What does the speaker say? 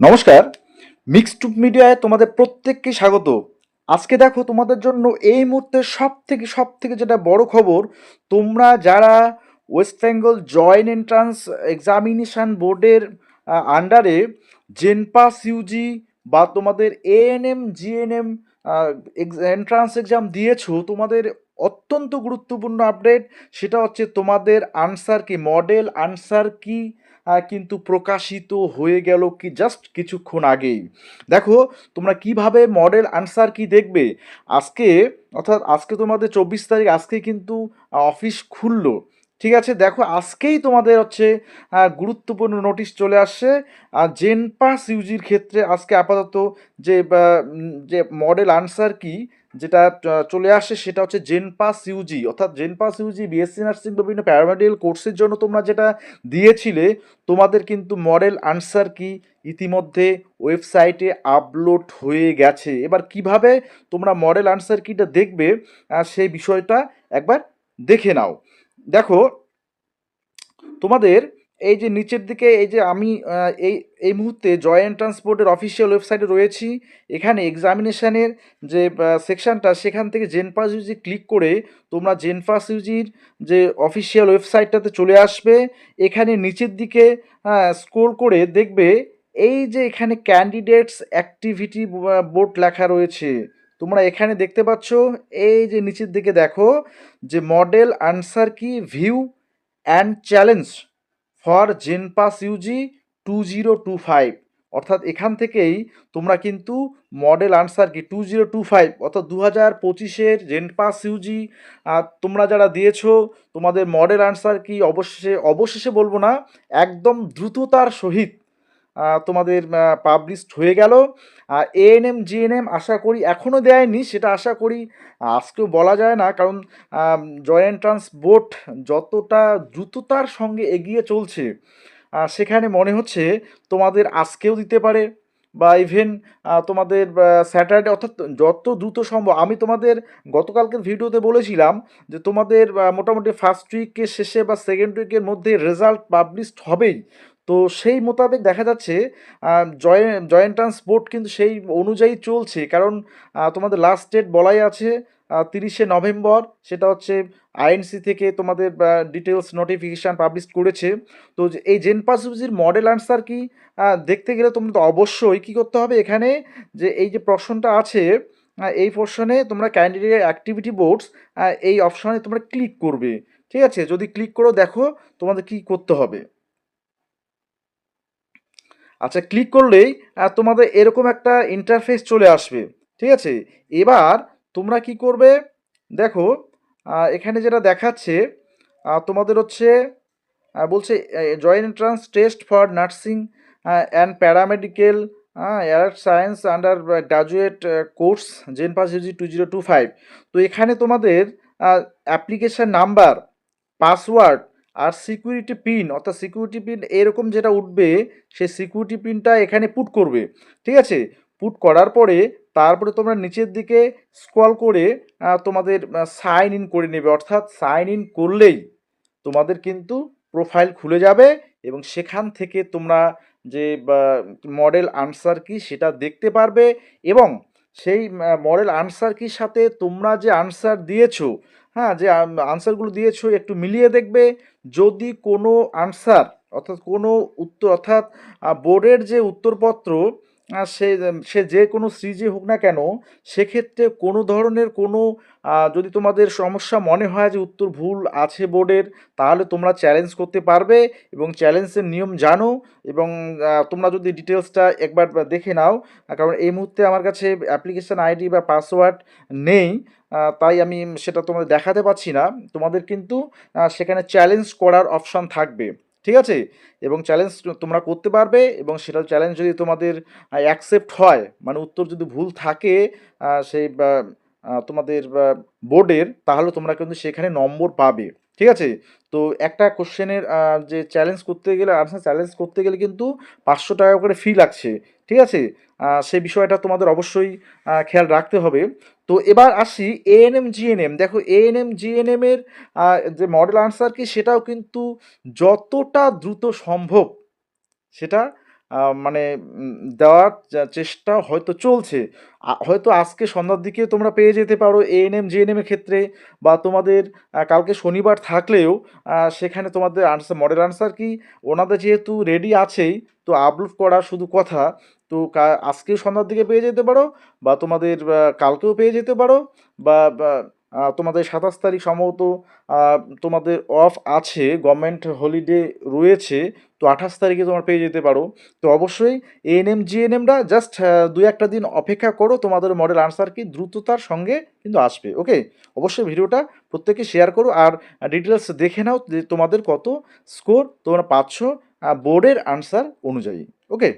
নমস্কার। মিক্সড মিডিয়ায় তোমাদের প্রত্যেককে স্বাগত। আজকে দেখো তোমাদের জন্য এই মুহূর্তে সব থেকে সব থেকে যেটা বড় খবর, তোমরা যারা West Bengal joint entrance examination বোর্ডের আন্ডারে জেনপাস ইউজি বা তোমাদের এএনএম জিএনএম এন্ট্রান্স এক্সাম দিয়েছ, তোমাদের অত্যন্ত গুরুত্বপূর্ণ আপডেট সেটা হচ্ছে তোমাদের আনসার কি মডেল আনসার কি কিন্তু প্রকাশিত হয়ে গেল কি জাস্ট কিছুক্ষণ আগেই। দেখো, তোমরা কীভাবে মডেল আনসার কি দেখবে? আজকে, অর্থাৎ আজকে তোমাদের চব্বিশ তারিখ আজকে কিন্তু অফিস খুললো। ঠিক আছে, দেখো, আজকেই তোমাদের হচ্ছে গুরুত্বপূর্ণ নোটিশ চলে আসছে। আর জেনপাস ইউজির ক্ষেত্রে আজকে আপাতত যে যে মডেল আনসার কি যেটা চলে আসে সেটা হচ্ছে জেনপাস ইউজি অর্থাৎ জেনপাস ইউজি বিএসসি নার্সিং বিভিন্ন প্যারামেডিক্যাল কোর্সের জন্য তোমরা যেটা দিয়েছিলে, তোমাদের কিন্তু মডেল আনসার কি ইতিমধ্যে ওয়েবসাইটে আপলোড হয়ে গেছে। এবার কীভাবে তোমরা মডেল আনসার কিটা দেখবে সেই বিষয়টা একবার দেখে নাও। দেখো, তোমাদের এই যে নিচের দিকে, এই যে আমি এই এই মুহূর্তে জয়েন্ট ট্রান্সপোর্টের অফিসিয়াল ওয়েবসাইটে রয়েছি। এখানে এক্সামিনেশানের যে সেকশনটা সেখান থেকে জেনপাস ইউজি ক্লিক করে তোমরা জেনপাস ইউজির যে অফিসিয়াল ওয়েবসাইটটাতে চলে আসবে। এখানে নিচের দিকে স্ক্রোল করে দেখবে এই যে এখানে ক্যান্ডিডেটস অ্যাক্টিভিটি বোর্ড লেখা রয়েছে। তোমরা এখানে দেখতে পাচ্ছ, এই যে নিচের দিকে দেখো যে model answer key view and challenge for JENPAS UG two zero two five. অর্থাৎ এখান থেকেই তোমরা কিন্তু model answer key two zero two five অর্থাৎ দু হাজার পঁচিশের জেনপাস ইউজি তোমরা যারা দিয়েছ, তোমাদের মডেল আনসার কি অবশেষে অবশেষে বলব না, একদম দ্রুততার সহিত তোমাদের পাবলিশড হয়ে গেল। এএনএম জিএনএম আশা করি এখনও দেয়নি, সেটা আশা করি আজকেও বলা যায় না। কারণ জয়েন্ট ট্রান্স বোর্ড যতটা দ্রুততার সঙ্গে এগিয়ে চলছে সেখানে মনে হচ্ছে তোমাদের আজকেও দিতে পারে। বা ইভেন তোমাদের স্যাটারডে অর্থাৎ যত দ্রুত সম্ভব, আমি তোমাদের গতকালকের ভিডিওতে বলেছিলাম যে তোমাদের মোটামুটি ফার্স্ট উইকের শেষে বা সেকেন্ড উইকের মধ্যে রেজাল্ট পাবলিশড হবেই। তো সেই মোতাবেক দেখা যাচ্ছে জয়েন্ট জয়েন্ট ট্রান্সপোর্ট কিন্তু সেই অনুযায়ী চলছে। কারণ তোমাদের লাস্ট ডেট বলাই আছে তিরিশে নভেম্বর। সেটা হচ্ছে আইএনসি থেকে তোমাদের ডিটেলস নোটিফিকেশান পাবলিশ করেছে। তো এই জেনপাস ইউজির মডেল আনসার কি দেখতে গেলে তোমরা তো অবশ্যই কী করতে হবে এখানে, যে এই যে প্রশ্নটা আছে এই পোর্শনে তোমরা ক্যান্ডিডেট অ্যাক্টিভিটি বোর্ডস এই অপশনে তোমরা ক্লিক করবে। ঠিক আছে? যদি ক্লিক করো, দেখো তোমাদের কি করতে হবে। আচ্ছা ক্লিক করলেই তোমাদের এরকম একটা ইন্টারফেস চলে আসবে। ঠিক আছে? এবার তোমরা কি করবে? দেখো এখানে যেটা দেখাচ্ছে তোমাদের হচ্ছে বলছে joint entrance test for nursing and paramedical air science under graduate course JENPAS two zero two five তো এখানে তোমাদের অ্যাপ্লিকেশান নাম্বার পাসওয়ার্ড আর সিকিউরিটি পিন অর্থাৎ সিকিউরিটি পিন এরকম যেটা উঠবে, সেই সিকিউরিটি পিনটা এখানে পুট করবে, ঠিক আছে? পুট করার পরে, তারপরে তোমরা নিচের দিকে স্ক্রল করে তোমাদের সাইন ইন করে নেবে। অর্থাৎ সাইন ইন করলেই তোমাদের কিন্তু প্রোফাইল খুলে যাবে এবং সেখান থেকে তোমরা যে মডেল আনসার কি সেটা দেখতে পারবে এবং সেই মডেল আনসার কি সাথে? তোমরা যে আনসার দিয়েছ হ্যাঁ যে আনসারগুলো দিয়েছ, একটু মিলিয়ে দেখবে। যদি কোনো আনসার অর্থাৎ কোনো উত্তর, অর্থাৎ বোর্ডের যে উত্তরপত্র সে সে যে কোনো সিজি হোক না কেন, সেক্ষেত্রে কোনো ধরনের কোনো যদি তোমাদের সমস্যা মনে হয় যে উত্তর ভুল আছে বোর্ডের, তাহলে তোমরা চ্যালেঞ্জ করতে পারবে এবং চ্যালেঞ্জের নিয়ম জানো এবং তোমরা যদি ডিটেলসটা একবার দেখে নাও, কারণ এই মুহূর্তে আমার কাছে অ্যাপ্লিকেশান আইডি বা পাসওয়ার্ড নেই তাই আমি সেটা তোমাদের দেখাতে পাচ্ছি না। তোমাদের কিন্তু সেখানে চ্যালেঞ্জ করার অপশন থাকবে। ঠিক আছে? এবং চ্যালেঞ্জ তোমরা করতে পারবে এবং সেটা চ্যালেঞ্জ যদি তোমাদের অ্যাকসেপ্ট হয় মানে উত্তর যদি ভুল থাকে সেই তোমাদের বোর্ডের তাহলে তোমরা কিন্তু সেখানে নম্বর পাবে। ঠিক আছে? তো একটা কোশ্চেনের যে চ্যালেঞ্জ করতে গেলে, আনসার চ্যালেঞ্জ করতে গেলে কিন্তু পাঁচশো টাকা করে ফি লাগছে। ঠিক আছে? সেই বিষয়টা তোমাদের অবশ্যই খেয়াল রাখতে হবে। তো এবার আসি এএনএম জিএনএম দেখো এএনএম জিএনএম এর যে মডেল আনসার কি, সেটাও কিন্তু যতটা দ্রুত সম্ভব সেটা মানে দেওয়ার চেষ্টা হয়তো চলছে। হয়তো আজকে সন্ধ্যার দিকে তোমরা পেয়ে যেতে পারো এএনএম জিএনএম এর ক্ষেত্রে বা তোমাদের কালকে শনিবার থাকলেও সেখানে তোমাদের আনসার মডেল আনসার কি, ওনাদের যেহেতু রেডি আছেই, তো আপলোড করা শুধু কথা। তো আজকেও সন্ধ্যার দিকে পেয়ে যেতে পারো বা তোমাদের কালকেও পেয়ে যেতে পারো বা বা, তোমাদের সাতাশ তারিখ সম্ভবত তোমাদের অফ আছে গভর্নমেন্ট হলিডে রয়েছে তো আঠাশ তারিখে তোমরা পেয়ে যেতে পারো। তো অবশ্যই এএনএম জিএনএমরা জাস্ট দু একটা দিন অপেক্ষা করো তোমাদের মডেল আনসার কি দ্রুততার সঙ্গে কিন্তু আসবে ওকে অবশ্যই ভিডিওটা প্রত্যেকে শেয়ার করো আর ডিটেলস দেখে নাও যে তোমাদের কত স্কোর তোমরা পাচ্ছ বোর্ডের আনসার অনুযায়ী ওকে